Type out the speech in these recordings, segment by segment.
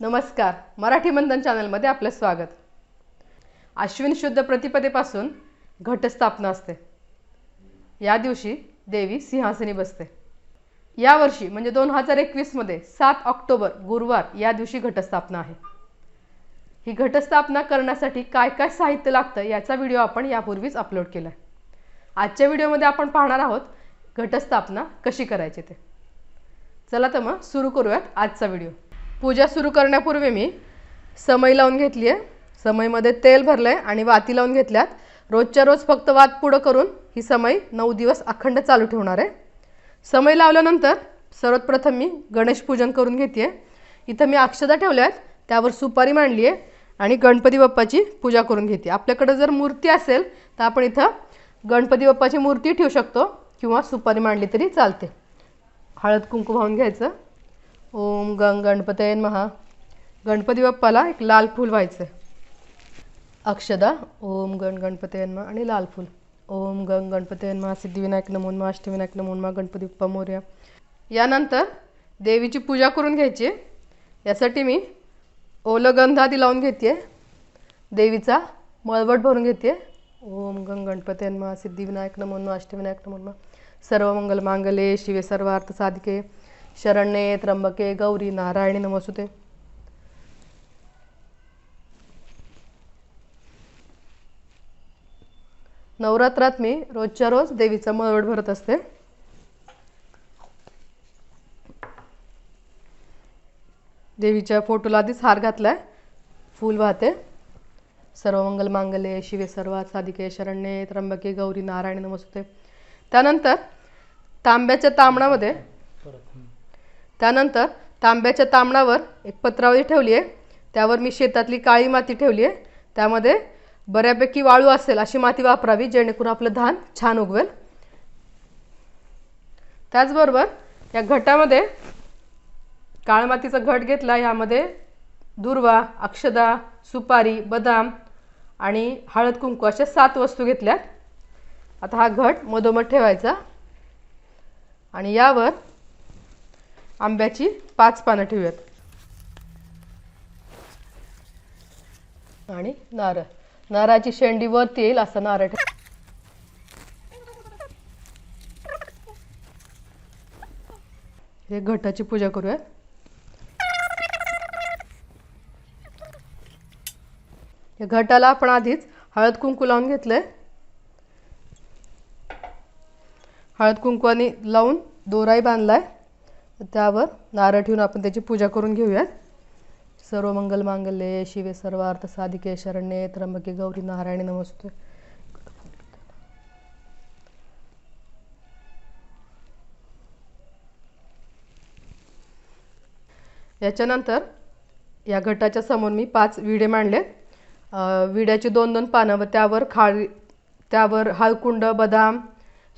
नमस्कार. मराठी मंथन चॅनलमध्ये आपलं स्वागत. अश्विन शुद्ध प्रतिपदेपासून घटस्थापना असते. या दिवशी देवी सिंहासनी बसते. यावर्षी म्हणजे दोन हजार एकवीसमध्ये सात ऑक्टोबर गुरुवार या दिवशी घटस्थापना आहे. ही घटस्थापना करण्यासाठी काय काय साहित्य लागतं याचा व्हिडिओ आपण यापूर्वीच अपलोड केला आहे आजच्या व्हिडिओमध्ये आपण पाहणार आहोत घटस्थापना कशी करायची ते. चला तर मग सुरू करूयात आजचा व्हिडिओ. पूजा सुरू करण्यापूर्वी मी समई लावून घेतली आहे समईमध्ये तेल भरलं आहे आणि वाती लावून घेतल्यात. रोजच्या रोज फक्त वात पुढं करून ही समई नऊ दिवस अखंड चालू ठेवणार आहे. समई लावल्यानंतर सर्वप्रथम मी गणेश पूजन करून घेते इथं मी अक्षदा ठेवल्या आहेत त्यावर सुपारी मांडली आहे आणि गणपती बाप्पाची पूजा करून घेते आपल्याकडे जर मूर्ती असेल तर आपण इथं गणपती बाप्पाची मूर्ती ठेवू शकतो किंवा सुपारी मांडली तरी चालते. हळद कुंकू वाहून घ्यायचं. ओम गंग गणपतयन महा गणपती बाप्पाला एक लाल फूल व्हायचं अक्षदा ओम गण गणपतयन महा आणि लाल फूल. ओम गंग गणपतयन महा सिद्धिविनायक नमोन महा अष्टविनायक नमोन महा गणपती बाप्पा मोर्या. यानंतर देवीची पूजा करून घ्यायची यासाठी मी ओलं गंध आधी लावून घेते देवीचा मळवट भरून घेते ओम गंग गणपती यन्मा सिद्धिविनायक नमोन अष्टविनायक नमोन्मा सर्व मंगल मांगले शिवे सर्वार्थ साधिके. शरण्ये त्र्यंबके गौरी नारायणी नमसुते नवरात्रात मी रोजच्या रोज देवीचा मळवट भरत असते देवीच्या फोटोला आधीच हार घातलाय फूल वाहते सर्व मंगल मांगल्ये शिवे सर्वात साधिके शरण्ये त्र्यंबके गौरी नारायणी नमसुते त्यानंतर तांब्याच्या तांबणामध्ये त्यानंतर तांब्याच्या तांबणावर एक पत्रावळी ठेवली आहे त्यावर मी शेतातली काळी माती ठेवली आहे त्यामध्ये बऱ्यापैकी वाळू असेल अशी माती वापरावी जेणेकरून आपलं धान छान उगवेल. त्याचबरोबर या घटामध्ये काळ मातीचा घट घेतला यामध्ये दुर्वा अक्षदा सुपारी बदाम आणि हळद कुंकू अशा सात वस्तू घेतल्यात. आता हा घट मधोमध ठेवायचा आणि यावर आंब्याची पाच पानं ठेवूयात. आणि नारळ. नारळाची शेंडी वरती येईल असं नारळ ठेव. हे घटाची पूजा करूयात या घटाला आपण आधीच हळद कुंकू लावून घेतलंय. हळद कुंकवाने लावून दोराही बांधलाय. त्यावर नारळ ठेवून आपण त्याची पूजा करून घेऊयात. सर्व मंगल मांगल्ये शिवे सर्वार्थ साधिके शरण्ये त्र्यंबके गौरी नारायणी नमस्ते याच्यानंतर या घटाच्या समोर मी पाच विडे मांडले. विड्याची दोन दोन पानं व त्यावर खाळी त्यावर हळकुंड बदाम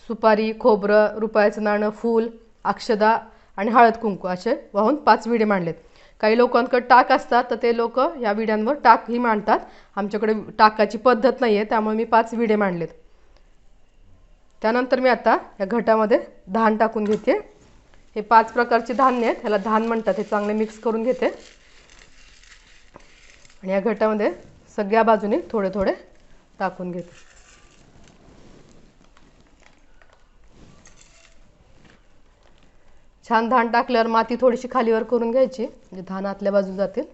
सुपारी खोबरं रुपयाचं नाणं फूल अक्षदा आणि हळद कुंकू असे वाहून पाच विडे मांडलेत. काही लोकांकडे टाक असतात तर ते लोक या विड्यांवर टाकही मांडतात. आमच्याकडे टाकाची पद्धत नाही आहे त्यामुळे मी पाच विडे मांडलेत. त्यानंतर मी आता या घटामध्ये धान टाकून घेते. हे पाच प्रकारचे धान्य आहेत ह्याला धान म्हणतात हे चांगले मिक्स करून घेते. आणि या घटामध्ये सगळ्या बाजूने थोडे थोडे टाकून घेते. छान धान टाकल्यावर माती थोडीशी खालीवर करून घ्यायची म्हणजे धान आतल्या बाजू जातील.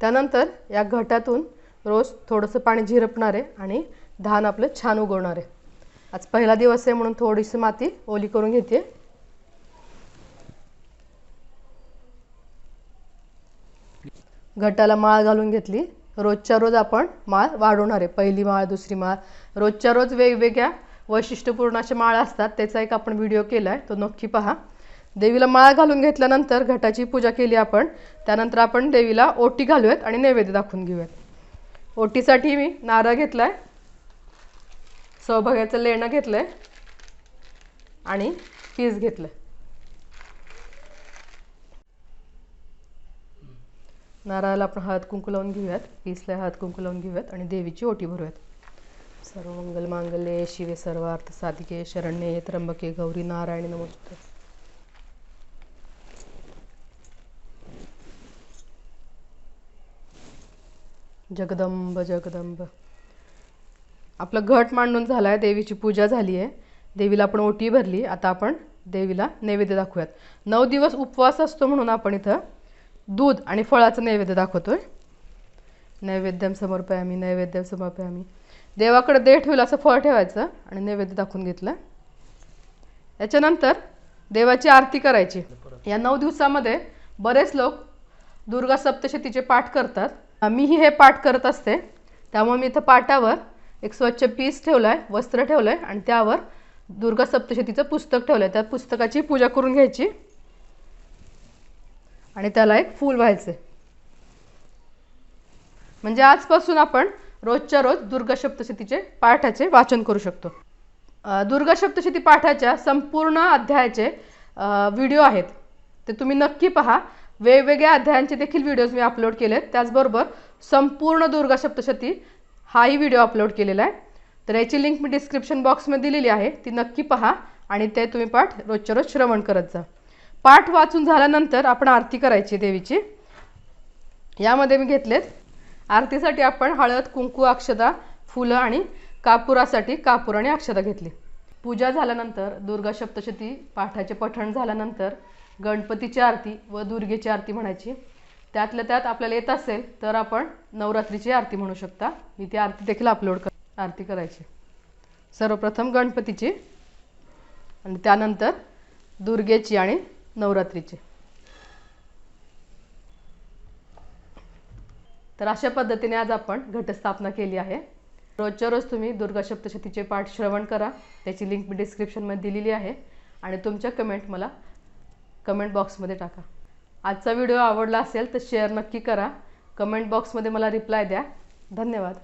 त्यानंतर या घटातून रोज थोडंसं पाणी झिरपणार आहे आणि धान आपलं छान उगवणार आहे. आज पहिला दिवस आहे म्हणून थोडीशी माती ओली करून घेते. घटाला माळ घालून घेतली. रोजच्या रोज आपण माळ वाढवणार आहे. पहिली माळ दुसरी माळ. रोजच्या रोज वेगवेगळ्या वैशिष्ट्यपूर्ण अशा माळ असतात त्याचा एक आपण व्हिडिओ केला आहे तो नक्की पहा. देवीला माळा घालून घेतल्यानंतर घटाची पूजा केली आपण त्यानंतर आपण देवीला ओटी घालूयात आणि नैवेद्य दाखवून घेऊयात. ओटीसाठी मी नारळ घेतला आहे सौभाग्याचं लेणं घेतलं आहे आणि पीस घेतलं नारळाला आपण हळद कुंकू लावून घेऊयात पीसला हळद कुंकू लावून घेऊयात आणि देवीची ओटी भरूयात. सर्व मंगल मांगल्ये शिवे सर्वार्थ साधिके शरण्ये त्र्यंबके गौरी नारायण नमोस्तुते. जगदंब जगदंब. आपलं घट मांडून झाला आहे देवीची पूजा झाली आहे देवीला आपण ओटी भरली आता आपण देवीला नैवेद्य दाखवूयात. नऊ दिवस उपवास असतो म्हणून आपण इथं दूध आणि फळाचं नैवेद्य दाखवतोय. नैवेद्यम समर्पयामी नैवेद्यम समर्पयामी. देवाकडे देठ ठेवलं असं फळ ठेवायचं आणि नैवेद्य दाखवून घेतलं. याच्यानंतर देवाची आरती करायची. या नऊ दिवसामध्ये बरेच लोक दुर्गा सप्तशतीचे पाठ करतात. मीही हे पाठ करत असते. त्यामुळे मी इथं पाटावर एक स्वच्छ पीस ठेवलं आहे वस्त्र ठेवलं आहे आणि त्यावर दुर्गा सप्तशतीचं पुस्तक ठेवलं आहे त्या पुस्तकाची पूजा करून घ्यायची. आणि त्याला एक फूल व्हायचं म्हणजे आजपासून आपण रोजच्या रोज दुर्गा सप्तशतीचे पाठाचे वाचन करू शकतो. दुर्गा सप्तशती पाठाच्या संपूर्ण अध्यायाचे व्हिडिओ आहेत. ते तुम्ही नक्की पहा. वेगवेगळ्या अध्यायांचे देखील व्हिडिओज मी अपलोड केले आहेत त्याचबरोबर संपूर्ण दुर्गा सप्तशती हाही व्हिडिओ अपलोड केलेला आहे. तर याची लिंक मी डिस्क्रिप्शन बॉक्समध्ये दिलेली आहे. ती नक्की पहा आणि ते तुम्ही पाठ रोजच्या रोज श्रवण करत जा. पाठ वाचून झाल्यानंतर आपण आरती करायची देवीची. यामध्ये मी घेतलेत आरतीसाठी आपण हळद कुंकू अक्षदा फुलं आणि कापुरासाठी कापूर आणि अक्षदा घेतली. पूजा झाल्यानंतर दुर्गा सप्तशती पाठाचे पठण झाल्यानंतर गणपतीची आरती व दुर्गेची आरती म्हणायची. त्यातल्या त्यात आपल्याला येत असेल तर आपण नवरात्रीची आरती म्हणू शकता. मी ती आरती देखील अपलोड कर आरती करायची. सर्वप्रथम गणपतीची आणि त्यानंतर दुर्गेची आणि नवरात्रीची. तर अशा पद्धतीने आज आपण घटस्थापना केली आहे. रोजच्या रोज तुम्ही दुर्गा सप्तशतीचे पाठ श्रवण करा. त्याची लिंक मी डिस्क्रिप्शनमध्ये दिलेली आहे. आणि तुमच्या कमेंट मला कमेंट बॉक्समध्ये टाका. आजचा व्हिडिओ आवडला असेल तर शेअर नक्की करा. कमेंट बॉक्समध्ये मला रिप्लाय द्या. धन्यवाद.